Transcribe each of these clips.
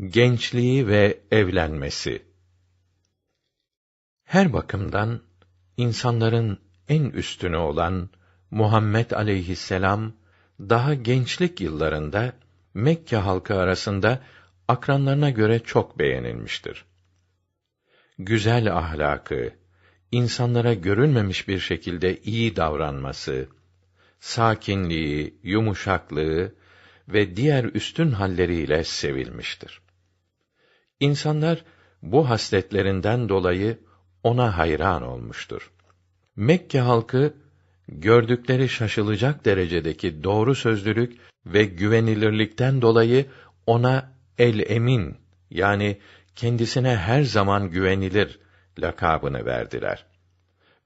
Gençliği ve evlenmesi Her bakımdan insanların en üstünü olan Muhammed aleyhisselam daha gençlik yıllarında Mekke halkı arasında akranlarına göre çok beğenilmiştir. Güzel ahlakı, insanlara görülmemiş bir şekilde iyi davranması, sakinliği, yumuşaklığı ve diğer üstün halleriyle sevilmiştir. İnsanlar bu hasletlerinden dolayı ona hayran olmuştur. Mekke halkı gördükleri şaşılacak derecedeki doğru sözlülük ve güvenilirlikten dolayı ona el emin yani kendisine her zaman güvenilir lakabını verdiler.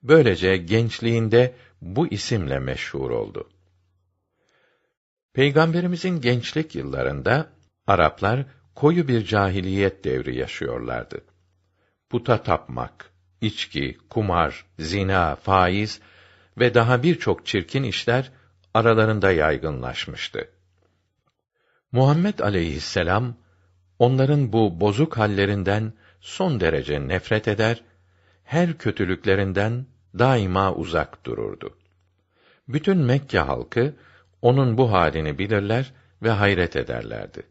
Böylece gençliğinde bu isimle meşhur oldu. Peygamberimizin gençlik yıllarında Araplar koyu bir cahiliyet devri yaşıyorlardı. Puta tapmak, içki, kumar, zina, faiz ve daha birçok çirkin işler aralarında yaygınlaşmıştı. Muhammed aleyhisselam onların bu bozuk hallerinden son derece nefret eder, her kötülüklerinden daima uzak dururdu. Bütün Mekke halkı onun bu halini bilirler ve hayret ederlerdi.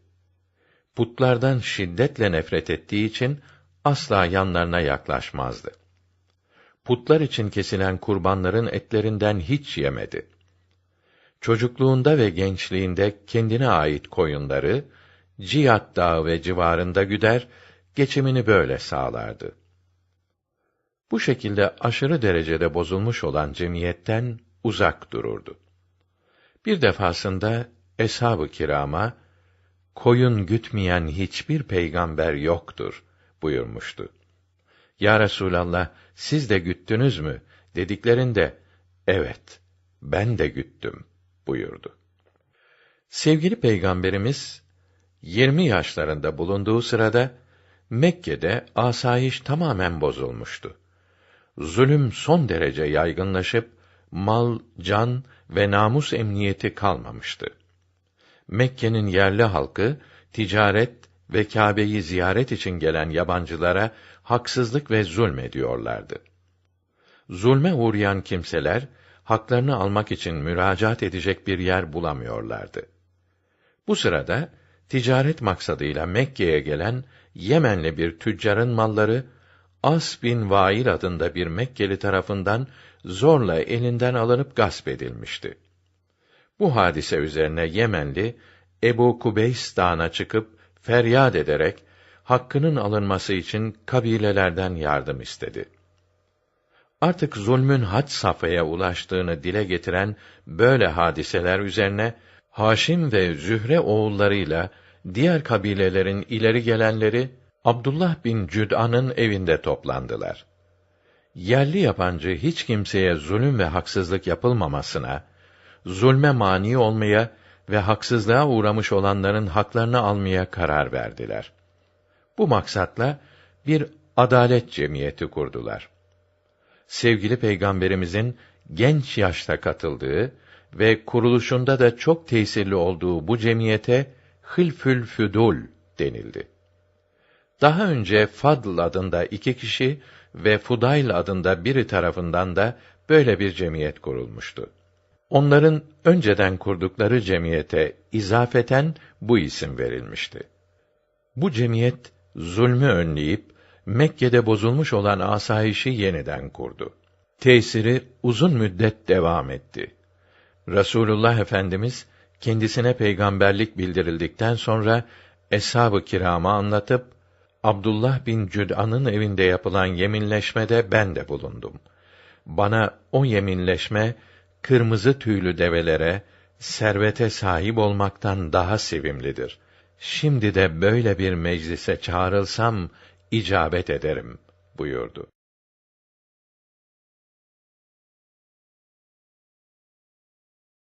Putlardan şiddetle nefret ettiği için asla yanlarına yaklaşmazdı. Putlar için kesilen kurbanların etlerinden hiç yemedi. Çocukluğunda ve gençliğinde kendine ait koyunları Ciyat Dağı ve civarında güder, geçimini böyle sağlardı. Bu şekilde aşırı derecede bozulmuş olan cemiyetten uzak dururdu. Bir defasında eshab-ı kirama koyun gütmeyen hiçbir peygamber yoktur buyurmuştu. Ya Resulallah siz de güttünüz mü dediklerinde evet ben de güttüm buyurdu. Sevgili peygamberimiz 20 yaşlarında bulunduğu sırada Mekke'de asayiş tamamen bozulmuştu. Zulüm son derece yaygınlaşıp mal, can ve namus emniyeti kalmamıştı. Mekke'nin yerli halkı ticaret ve Kâbe'yi ziyaret için gelen yabancılara haksızlık ve zulmediyorlardı. Zulme uğrayan kimseler haklarını almak için müracaat edecek bir yer bulamıyorlardı. Bu sırada ticaret maksadıyla Mekke'ye gelen Yemenli bir tüccarın malları As bin Vail adında bir Mekkeli tarafından zorla elinden alınıp gasp edilmişti. Bu hadise üzerine Yemenli Ebu Kubeys Dağı'na çıkıp feryat ederek hakkının alınması için kabilelerden yardım istedi. Artık zulmün had safhaya ulaştığını dile getiren böyle hadiseler üzerine Haşim ve Zühre oğullarıyla diğer kabilelerin ileri gelenleri Abdullah bin Cüd'an'ın evinde toplandılar. Yerli yabancı hiç kimseye zulüm ve haksızlık yapılmamasına, zulme mani olmaya ve haksızlığa uğramış olanların haklarını almaya karar verdiler. Bu maksatla bir adalet cemiyeti kurdular. Sevgili Peygamberimizin genç yaşta katıldığı ve kuruluşunda da çok tesirli olduğu bu cemiyete Hılfül Füdul denildi. Daha önce Fadl adında iki kişi ve Fudayl adında biri tarafından da böyle bir cemiyet kurulmuştu. Onların önceden kurdukları cemiyete izafeten bu isim verilmişti. Bu cemiyet zulmü önleyip Mekke'de bozulmuş olan asayişi yeniden kurdu. Tesiri uzun müddet devam etti. Rasulullah Efendimiz kendisine peygamberlik bildirildikten sonra eshab-ı kirama anlatıp Abdullah bin Cüd'an'ın evinde yapılan yeminleşmede ben de bulundum. Bana o yeminleşme kırmızı tüylü develere, servete sahip olmaktan daha sevimlidir. Şimdi de böyle bir meclise çağrılsam icabet ederim buyurdu.